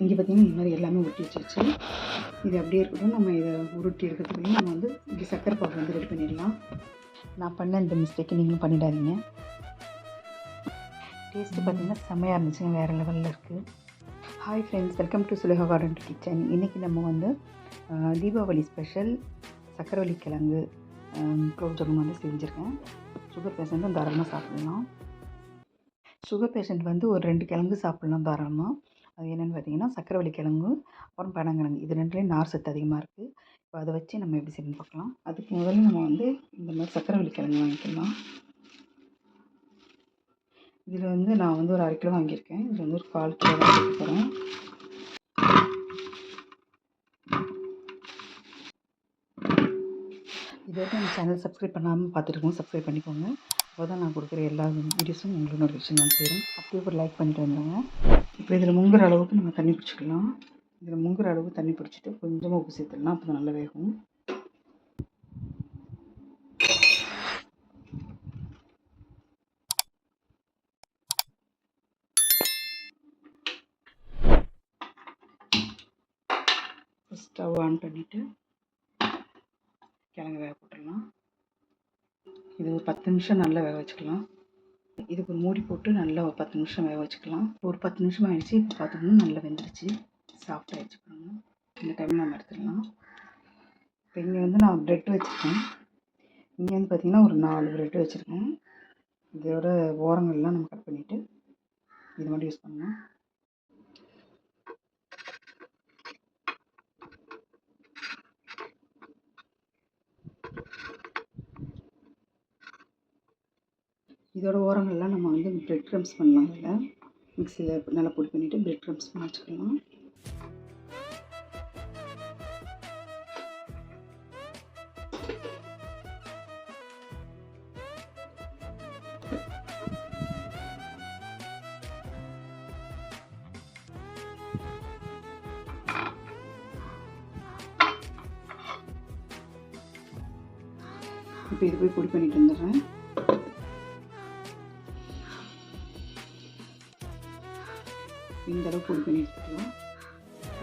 இங்கே பார்த்தீங்கன்னா இந்த மாதிரி எல்லாமே ஒட்டி வச்சிருச்சு. இது அப்படியே இருக்கட்டும். நம்ம இதை உருட்டி இருக்கிறதுக்குள்ளே நம்ம வந்து இங்கே சக்கரை பாக்கு வந்து ரெடி பண்ணிடலாம். நான் பண்ண இந்த மிஸ்டேக்கை நீங்களும் பண்ணிடாதீங்க. டேஸ்ட்டு பார்த்தீங்கன்னா செம்மையாக இருந்துச்சுங்க வேறு லெவலில் இருக்குது hi friends welcome to Suleha garden kitchen இன்றைக்கி நம்ம வந்து தீபாவளி ஸ்பெஷல் சக்கரவள்ளி கிழங்கு குலோப் ஜாமுன் வந்து செஞ்சுருக்கேன். சுகர் பேஷண்ட்டும் தாராளமாக சாப்பிட்லாம். சுகர் பேஷண்ட் வந்து ஒரு ரெண்டு கிழங்கு சாப்பிட்லாம் தாராளமாக அது என்னென்னு பார்த்தீங்கன்னா சக்கரவள்ளி கிழங்கு அப்புறம் பனங்கிழங்கு. இது ரெண்டுலேயும் நார் சத்து அதிகமாக இருக்குது இப்போ அதை வச்சு நம்ம எப்படி செய்யணும் பார்க்கலாம் அதுக்கு முதல்ல நம்ம வந்து இந்த மாதிரி சக்கரவள்ளி கிழங்கு வாங்கிக்கலாம். இதில் வந்து நான் வந்து ஒரு அரை கிலோ வாங்கியிருக்கேன். இதில் வந்து ஒரு கால் கிலோ தான் போகிறேன் இது வரைக்கும் சேனல் சப்ஸ்கிரைப் பண்ணாமல் பார்த்துருக்கோம் சப்ஸ்கிரைப் பண்ணிக்கோங்க. அப்போ தான் நான் கொடுக்குற எல்லா வீடியோஸும் உங்களுக்கு நோட்டிஃபிகேஷன் வந்து சேரும். அப்படியே ஒரு லைக் பண்ணிட்டு வந்துடுங்க இப்போ இதில் முங்குற அளவுக்கு நம்ம தண்ணி பிடிச்சிக்கலாம். இதில் முங்குற அளவுக்கு தண்ணி பிடிச்சிட்டு கொஞ்சமாக உப்பு சேர்த்துடலாம். அப்போ தான் நல்லா வேகும். ஸ்டவ் ஆன் பண்ணிவிட்டு கிழங்கு வேக போட்டுடலாம். இது ஒரு பத்து நிமிஷம் நல்லா வேக வச்சுக்கலாம். இதுக்கு ஒரு மூடி போட்டு நல்லா ஒரு பத்து நிமிஷம் வேக வச்சுக்கலாம். ஒரு பத்து நிமிஷம் ஆயிடுச்சு. இப்போ பார்த்தோம்னா நல்லா வெந்துருச்சு. சாஃப்ட் ஆகிடுச்சு பாருங்க. இந்த டைம் நம்ம எடுத்துடலாம். இப்போ இங்கே வந்து நான் ப்ரெட் வச்சுருக்கேன். இங்கே வந்து பார்த்திங்கன்னா ஒரு நாலு ப்ரெட் வச்சுருக்கேன். இதோட ஓரங்கள்லாம் நம்ம கட் பண்ணிவிட்டு இது மட்டும் யூஸ் பண்ணலாம். இதோட ஓரங்கள்லாம் நம்ம வந்து பிரெட் க்ரம்ஸ் பண்ணலாம் இதில். மிக்சியில் நல்லா பொடி பண்ணிவிட்டு பிரெட் க்ரம்ஸ் பண்ணி வச்சுக்கலாம். இப்போ இது போய் பொடி பண்ணிட்டு வந்துடுறேன். இந்த அளவுக்கு பொடி பண்ணி எடுத்துக்கலாம்.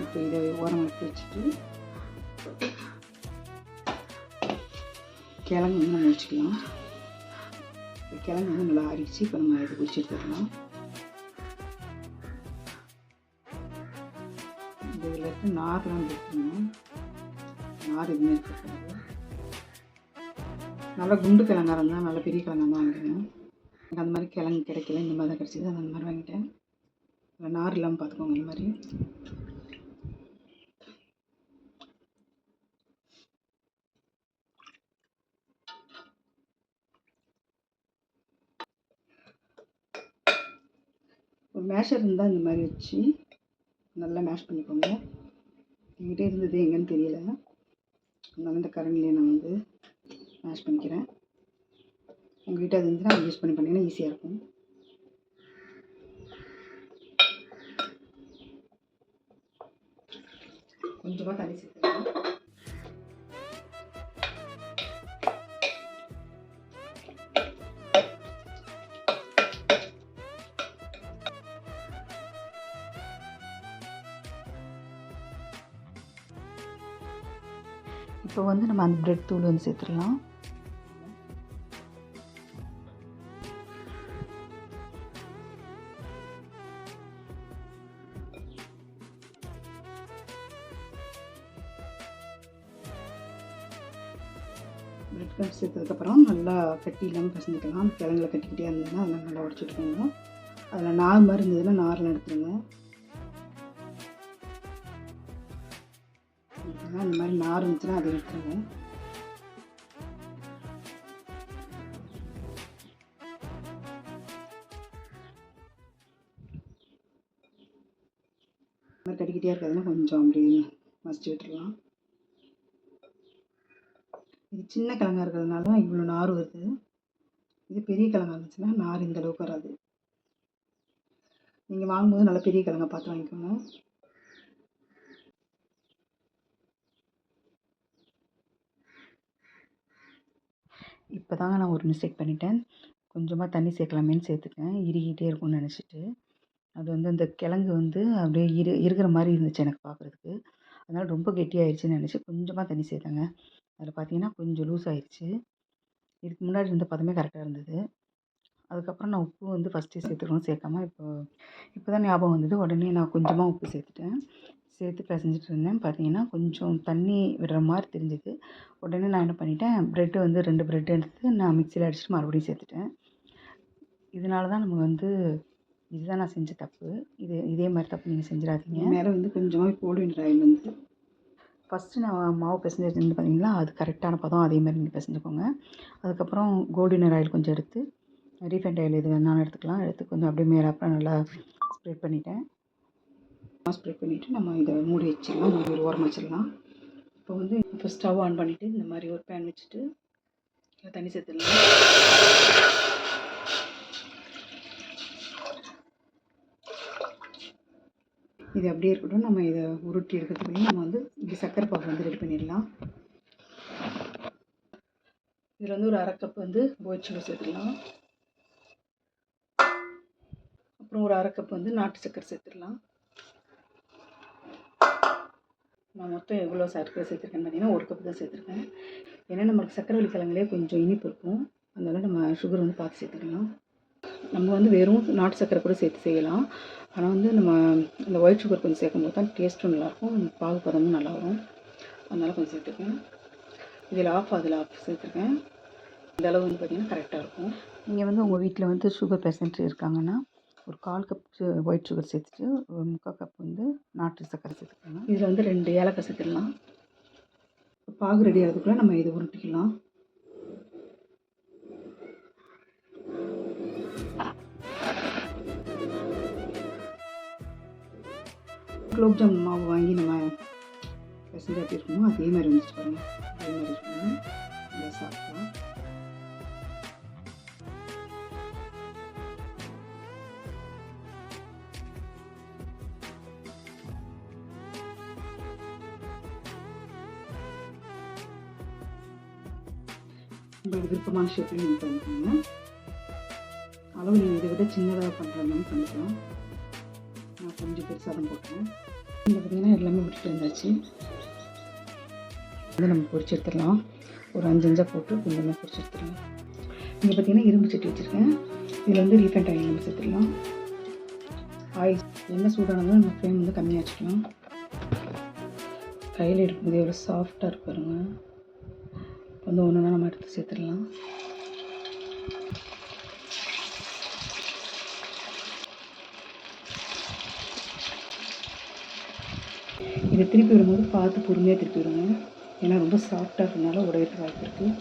இப்போ இதை ஓரம் எடுத்து வச்சுட்டு கிழங்கு வந்து நம்ம வச்சுக்கலாம். கிழங்கு வந்து நல்லா அரிச்சு இப்போ நம்ம இதை பிடிச்சி எடுத்துக்கலாம். இதில் இருக்க நார்லாம் எடுத்துக்கணும். நார் எதுவுமே இருக்கக்கூடாது நல்லா குண்டு கிழங்கா இருந்தால் நல்லா பெரிய கிழங்கா தான் வாங்கிக்கணும் எனக்கு அந்த மாதிரி கிழங்கு கிடைக்கல. இந்த மாதிரி தான் கிடச்சிது. அந்த மாதிரி வாங்கிட்டேன். நார் இல்லாமல் பார்த்துக்கோங்க இந்த மாதிரி. ஒரு மேஷர் இருந்தால் இந்த மாதிரி வச்சு நல்லா மேஷ் பண்ணிக்கோங்க. என்கிட்ட இருந்தது எங்கன்னு தெரியல. அதனால இந்த கரண்ட்லேயே நான் வந்து மேஷ் பண்ணிக்கிறேன். உங்கள்கிட்ட அது இருந்துச்சுன்னா யூஸ் பண்ணி பண்ணிங்கன்னா ஈஸியாக இருக்கும். கொஞ்சமாக தண்ணி சேர்த்துக்கலாம் இப்போ வந்து நம்ம அந்த பிரெட் தூள் வந்து சேர்த்துடலாம். பிரெட் சேர்த்ததுக்கப்புறம் நல்லா கட்டி இல்லாமல் பசஞ்சிக்கலாம் கிழங்குல கட்டிக்கிட்டே இருந்ததுன்னா அதெல்லாம் நல்லா உடச்சிட்டுக்கோங்க அதில் நார் மாதிரி இருந்ததுன்னா நார்லாம் எடுத்துருங்க. இந்த மாதிரி நார் இருந்துச்சுன்னா அதை எடுத்துருங்க. மாதிரி கட்டிக்கிட்டே இருக்கிறதுனா கொஞ்சம் அப்படியே மசிச்சு விட்டுடலாம் இது சின்ன கிழங்கா இருக்கிறதுனால தான் இவ்வளோ நார் வருது. இது பெரிய கிழங்கா இருந்துச்சுன்னா நார் இந்த அளவுக்கு வராது. நீங்கள் வாங்கும்போது நல்லா பெரிய கிழங்கா பார்த்து வாங்கிக்கோங்க. இப்போ தாங்க நான் ஒரு மிஸ்டேக் பண்ணிட்டேன். கொஞ்சமாக தண்ணி சேர்க்கலாமேன்னு சேர்த்துட்டேன். இறுகிட்டே இருக்கும்னு நினச்சிட்டு. அது வந்து அந்த கிழங்கு வந்து அப்படியே இரு இருக்கிற மாதிரி இருந்துச்சு எனக்கு பார்க்குறதுக்கு. அதனால் ரொம்ப கெட்டியாயிடுச்சுன்னு நினச்சி கொஞ்சமாக தண்ணி சேர்த்தேங்க. அதில் பார்த்தீங்கன்னா கொஞ்சம் லூஸ் ஆயிடுச்சு இதுக்கு முன்னாடி இருந்த பதமே கரெக்டாக இருந்தது. அதுக்கப்புறம் நான் உப்பு வந்து ஃபஸ்ட்டு சேர்த்துக்கணும் சேர்க்காம இப்போ இப்போ தான் ஞாபகம் வந்தது. உடனே நான் கொஞ்சமாக உப்பு சேர்த்துட்டேன். சேர்த்து பிசைஞ்சிட்டு இருந்தேன். பார்த்தீங்கன்னா கொஞ்சம் தண்ணி விடுற மாதிரி தெரிஞ்சுது. உடனே நான் என்ன பண்ணிட்டேன் ப்ரெட்டு வந்து ரெண்டு ப்ரெட் எடுத்து நான் மிக்சியில் அடிச்சுட்டு மறுபடியும் சேர்த்துட்டேன். இதனால தான் நமக்கு வந்து இதுதான் நான் செஞ்ச தப்பு. இது இதே மாதிரி தப்பு நீங்கள் செஞ்சிடாதீங்க. மேலே வந்து கொஞ்சமாக கோல்டு ஆயில் வந்து ஃபஸ்ட்டு நான் மாவு பிசைஞ்சு வச்சுருந்து பார்த்தீங்களா அது கரெக்டான பதம் அதே மாதிரி நீங்கள் பிசைஞ்சுக்கோங்க. அதுக்கப்புறம் கோல்டினர் ஆயில் கொஞ்சம் எடுத்து ரீஃபைண்ட் ஆயில் எது வேணாலும் எடுத்துக்கலாம். எடுத்து கொஞ்சம் அப்படியே மேலாப்புல நல்லா ஸ்ப்ரெட் பண்ணிட்டேன். ஸ்ப்ரெட் பண்ணிவிட்டு நம்ம இதை மூடி வச்சிடலாம். மூடி ஒரு ஓரம் வச்சிடலாம். இப்போ வந்து இப்போ ஸ்டவ் ஆன் பண்ணிவிட்டு இந்த மாதிரி ஒரு பேன் வச்சுட்டு தண்ணி சேர்த்துடலாம். இது அப்படியே இருக்கட்டும். நம்ம இதை உருட்டி எடுக்கிறதுக்குள்ளே நம்ம வந்து இப்படி சக்கரை பாகு வந்து ரெடி பண்ணிடலாம். இதில் வந்து ஒரு அரை கப் வந்து ஒயிட் சேர்த்துடலாம். அப்புறம் ஒரு அரை கப் வந்து நாட்டு சக்கரை சேர்த்துடலாம். நான் மொத்தம் எவ்வளோ சர்க்கரை சேர்த்துருக்கேன்னு பார்த்தீங்கன்னா ஒரு கப் தான் சேர்த்துருக்கேன். ஏன்னா நம்மளுக்கு சக்கரை வழி கிழங்குலேயே கொஞ்சம் இனிப்பு இருக்கும். அதனால் நம்ம சுகர் வந்து பார்த்து சேர்த்துக்கலாம். நம்ம வந்து வெறும் நாட்டு சக்கரை கூட சேர்த்து செய்யலாம். ஆனால் வந்து நம்ம இந்த ஒயிட் சுகர் கொஞ்சம் சேர்க்கும் போது தான் டேஸ்ட்டும் நல்லாயிருக்கும். பாகு பதமும் நல்லா வரும் அதனால் கொஞ்சம் சேர்த்துக்கேன் இதில் ஆஃப் அதில் ஆஃப் சேர்த்துருக்கேன். இந்த அளவு வந்து பார்த்திங்கன்னா கரெக்டாக இருக்கும். நீங்கள் வந்து உங்கள் வீட்டில் வந்து சுகர் பேஷண்ட் இருக்காங்கன்னா ஒரு கால் கப் ஒயிட் சுகர் சேர்த்துட்டு ஒரு முக்கால் கப் வந்து நாட்டு சக்கரை சேர்த்துக்கோங்க. இதில் வந்து ரெண்டு ஏலக்காய் சேர்த்துடலாம். பாகு ரெடி ஆகிறதுக்குள்ளே நம்ம இதை உருட்டிக்கலாம். குலோப் ஜாமுன் மாவு வாங்கி நம்ம பிசைஞ்சு எப்படி இருக்குமோ அதே மாதிரி வந்துச்சு பாருங்க. அதே மாதிரி இருக்கணும் நல்லா சாப்பிட்டா உங்களுக்கு விருப்பமான ஷேப்பில் நீங்கள் பண்ணிக்கோங்க. அளவு நீங்கள் இதை விட சின்னதாக பண்ணுற மாதிரி பண்ணிக்கலாம். கொஞ்சம் பெருசாக தான் போட்டேன். இங்கே பார்த்தீங்கன்னா எல்லாமே விட்டுட்டு இருந்தாச்சு வந்து நம்ம பொறிச்சு எடுத்துடலாம். ஒரு அஞ்சு அஞ்சாக போட்டு கொஞ்சமாக பொரிச்சு எடுத்துடலாம். இங்கே பார்த்தீங்கன்னா இரும்பு சட்டி வச்சுருக்கேன். இதில் வந்து ரீஃபைண்ட் ஆயில் நம்ம சேர்த்துடலாம். ஆயில் என்ன சூடானதும் நம்ம ஃப்ளேம் வந்து கம்மியாக வச்சுக்கலாம். கையில் எடுக்கும்போது எவ்வளோ சாஃப்டாக இருக்கு பாருங்க. வந்து ஒன்று நம்ம எடுத்து சேர்த்துடலாம். இதை திருப்பி விடும்போது பார்த்து பொறுமையாக திருப்பி விடுங்க. ஏன்னா ரொம்ப சாஃப்டாக இருக்கனால உடையிறதுக்கு வாய்ப்பு இருக்குது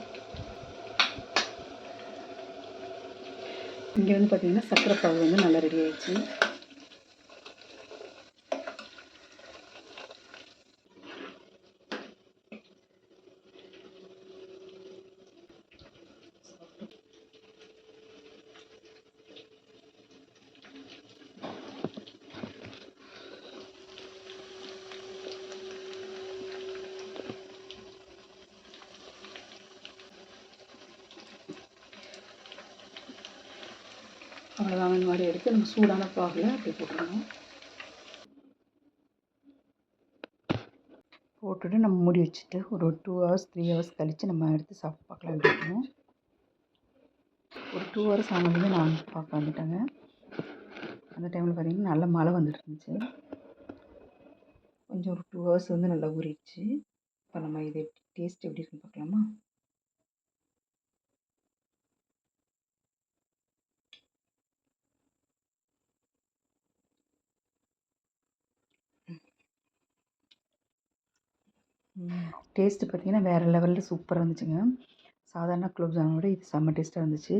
இங்கே வந்து பார்த்தீங்கன்னா சக்கரை பாவு வந்து நல்லா ரெடி ஆயிடுச்சு. அவ்வளோதாங்க இந்த மாதிரி எடுத்து நம்ம சூடான பாகில் அப்படி போட்டுடணும். போட்டுட்டு நம்ம மூடி வச்சுட்டு ஒரு டூ ஹவர்ஸ் த்ரீ ஹவர்ஸ் கழித்து நம்ம எடுத்து சாப்பிட்டு பார்க்கலாம் இருக்கணும் ஒரு டூ ஹவர்ஸ் ஆனதுமே நான் பார்க்க வந்துட்டேங்க. அந்த டைமில் பார்த்திங்கன்னா நல்ல மழை வந்துட்டு இருந்துச்சு. கொஞ்சம் ஒரு டூ ஹவர்ஸ் வந்து நல்லா ஊறிடுச்சு. இப்போ நம்ம இது டேஸ்ட் எப்படி இருக்குன்னு பார்க்கலாமா? டேஸ்ட்டு பார்த்தீங்கன்னா வேறு லெவலில் சூப்பராக இருந்துச்சுங்க. சாதாரண குலோப் விட இது செம்ம டேஸ்ட்டாக இருந்துச்சு.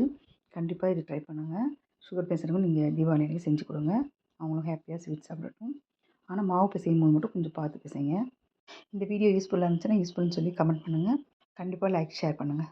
கண்டிப்பாக இது ட்ரை பண்ணுங்கள் சுகர் பேஷண்ட்டுக்கும் நீங்கள் தீபாவளி அன்றைக்கி செஞ்சு கொடுங்க. அவங்களும் ஹாப்பியாக ஸ்வீட் சாப்பிடட்டும். ஆனால் மாவு பிசையும் போது மட்டும் கொஞ்சம் பார்த்து பிசைங்க. இந்த வீடியோ யூஸ்ஃபுல்லாக இருந்துச்சுன்னா யூஸ்ஃபுல்னு சொல்லி கமெண்ட் பண்ணுங்கள் கண்டிப்பாக லைக் ஷேர் பண்ணுங்கள்